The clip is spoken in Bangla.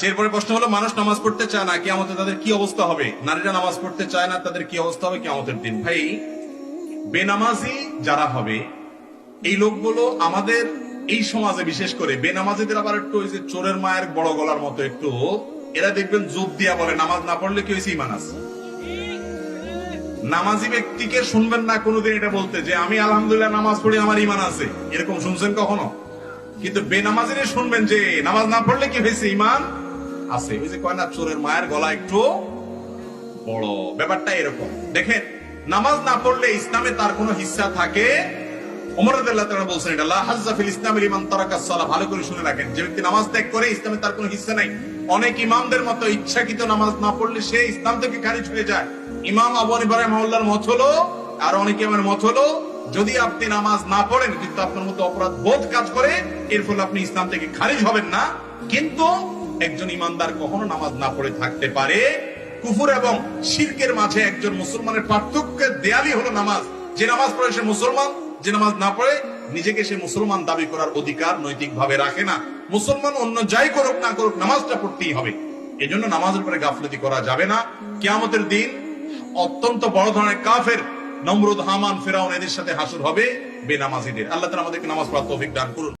আচ্ছা এরপরে প্রশ্ন হলো, মানুষ নামাজ পড়তে চায় না কেমতে তাদের কি অবস্থা হবে? নারীরা নামাজ পড়তে চায় না, তাদের কি অবস্থা হবে কেমতের দিন? ভাই, বেনামাজি যারা হবে, এই লোকগুলো আমাদের এই সমাজে বিশেষ করে, বেনামাজিদের আবার একটু ওই যে চোরের মায়ের বড় গলার মতো একটু, এরা দেখবেন যোগ দিয়া বলে, নামাজ না পড়লে কি হয়েছে ইমান আছে? নামাজি ব্যক্তিকে শুনবেন না, কোনোদিন এটা বলতে, যে আমি আলহামদুলিল্লাহ নামাজ পড়ি আমার ইমান আছে। এরকম শুনছেন কখনো? কিন্তু বেনামাজিরে শুনবেন যে, নামাজ না পড়লে কি হয়েছে ইমান আছে। ওই যে কয় না, চোরের মায়ের গলা একটু বড়। ব্যাপারটা এরকম। দেখেন, নামাজ না পড়লে ইসলামে তার কোনো হিস্সা থাকে? ইচ্ছাকৃত নামাজ না পড়লে সে ইসলাম থেকে হয়ে যায়। ইমাম আর অনেকে আমার যদি আপনি নামাজ না পড়েন কিন্তু আপনার মতো অপরাধ বোধ কাজ করে, এর ফলে আপনি ইসলাম থেকে খারিজ হবেন না। কিন্তু একজন ইমানদার কখনো নামাজ না পড়ে থাকতে পারে। কুফুর এবং শিরকের মাঝে একজন মুসলমানের পার্থক্যের দেয়ালি হলো নামাজ। যে নামাজ পড়ে সে মুসলমান, যে নামাজ না পড়ে নিজেকে সে মুসলমান দাবি করার অধিকার নৈতিক ভাবে রাখে না। মুসলমান অন্য যাই করুক না করুক নামাজটা পড়তেই হবে। এজন্য নামাজের উপরে গাফলতি করা যাবে না। কিয়ামতের দিন অত্যন্ত বড় ধরনের কাফের নমরুদ, হামান, ফেরাউন এদের সাথে হাসুর হবে বেনামাজিদের। আল্লাহ তাআলা আমাদেরকে নামাজ পড়ার তৌফিক দান করুন।